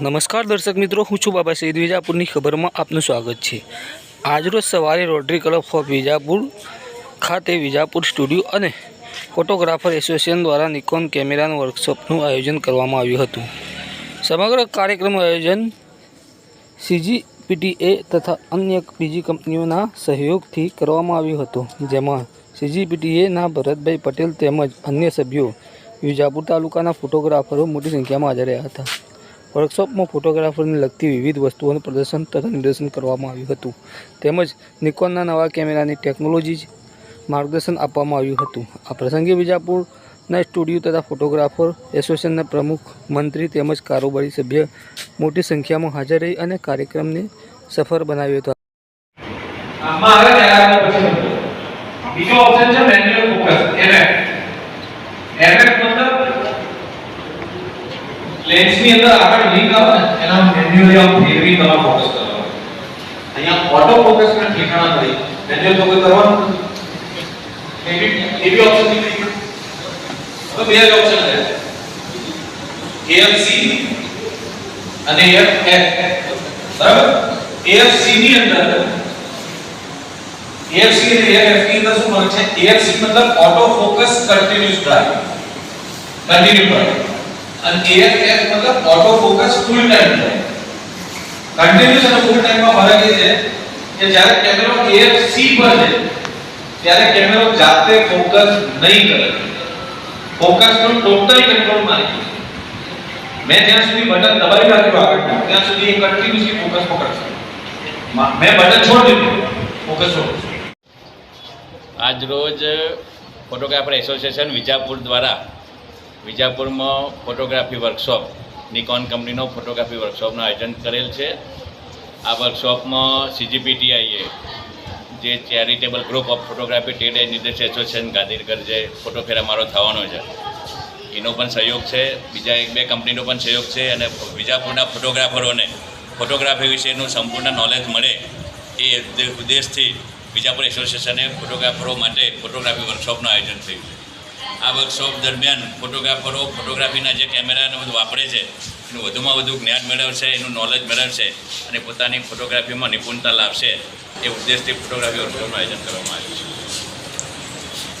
નમસ્કાર દર્શક મિત્રો, હું છું બાબા સૈદ વિજાપુરની ખબરમાં આપનું સ્વાગત છે. આજરોજ સવારે રોટરી ક્લબ ઓફ વિજાપુર ખાતે વિજાપુર સ્ટુડિયો અને ફોટોગ્રાફર એસોસિએશન દ્વારા નિકોન કેમેરાનું વર્કશોપનું આયોજન કરવામાં આવ્યું હતું. સમગ્ર કાર્યક્રમનું આયોજન સીજીપીટીએ તથા અન્ય બીજી કંપનીઓના સહયોગથી કરવામાં આવ્યું હતું. જેમાં સીજીપીટીએના ભરતભાઈ પટેલ તેમજ અન્ય સભ્યો વિજાપુર તાલુકાના ફોટોગ્રાફરો મોટી સંખ્યામાં હાજર રહ્યા હતા. વર્કશોપમાં ફોટોગ્રાફરને લગતી વિવિધ વસ્તુઓનું પ્રદર્શન તથા નિદર્શન કરવામાં આવ્યું હતું. તેમજ નિકોનના નવા કેમેરાની ટેકનોલોજી માર્ગદર્શન આપવામાં આવ્યું હતું. આ પ્રસંગે વિજાપુરના સ્ટુડિયો તથા ફોટોગ્રાફર એસોસિએશનના પ્રમુખ, મંત્રી તેમજ કારોબારી સભ્ય મોટી સંખ્યામાં હાજર રહી અને કાર્યક્રમને સફળ બનાવ્યો હતો. બીજો ઓપ્શન છે મેન્યુઅલ ફોકસ લેન્સની અંદર આગળ લિંક આવે ને એના મેન્યુઅલી આમ ફેરવી તમે ફોકસ કરો અહીંયા ઓટો ફોકસ ને ઠેકાણા કરી મેન્યુઅલ ફોકસ કરવાનું એવી એવી ઓપ્શન નીકળી ગયો. હવે બે જ ઓપ્શન રહે AFC અને AFF બરાબર AFC ની અંદર AFC અને AFF ની અંદર શું ફરક છે AFC મતલબ auto focus continuous drive continue drive અને AFF મતલબ auto focus full time drive continuous અને ફૂલ ટાઈમ માં ફરક એ છે કે જ્યારે કેમેરો AFC પર છે ત્યારે કેમેરો જાતે ફોકસ નહીં કરે ફોકસ નો ટોટલ કંટ્રોલ મારી લે. મેં જ્યાં સુધી બટન દબાવી રાખ્યું આગળ ત્યાં સુધી એ કન્ટિન્યુઅસલી ફોકસ પકડશે મા- મેં બટન છોડી દીધું ફોકસ છોડું આજ રોજ ફોટોગ્રાફર એસોસિએશન વિજાપુર દ્વારા વિજાપુરમાં ફોટોગ્રાફી વર્કશોપ, નિકોન કંપનીનો ફોટોગ્રાફી વર્કશોપનું આયોજન કરેલ છે. આ વર્કશોપમાં સીજીપીટીઆઈએ જે charitable group of photography trade and industry association Gandhinagar જે ફોટો ફેરા મારો થવાનો છે. એનો પણ સહયોગ છે. બીજા એક બે કંપનીનો પણ સહયોગ છે અને વિજાપુરના ફોટોગ્રાફરોને ફોટોગ્રાફી વિશેનું સંપૂર્ણ નોલેજ મળે એ ઉદ્દેશથી વિજાપુર એસોસિએશને ફોટોગ્રાફરો માટે ફોટોગ્રાફી વર્કશોપનું આયોજન થયું છે. આ વર્કશોપ દરમિયાન ફોટોગ્રાફરો ફોટોગ્રાફીના જે કેમેરાને બધું વાપરે છે, એનું વધુમાં વધુ જ્ઞાન મેળવશે, એનું નોલેજ મેળવશે અને પોતાની ફોટોગ્રાફીમાં નિપુણતા લાવશે એ ઉદ્દેશથી ફોટોગ્રાફી વર્કશોપનું આયોજન કરવામાં આવ્યું છે.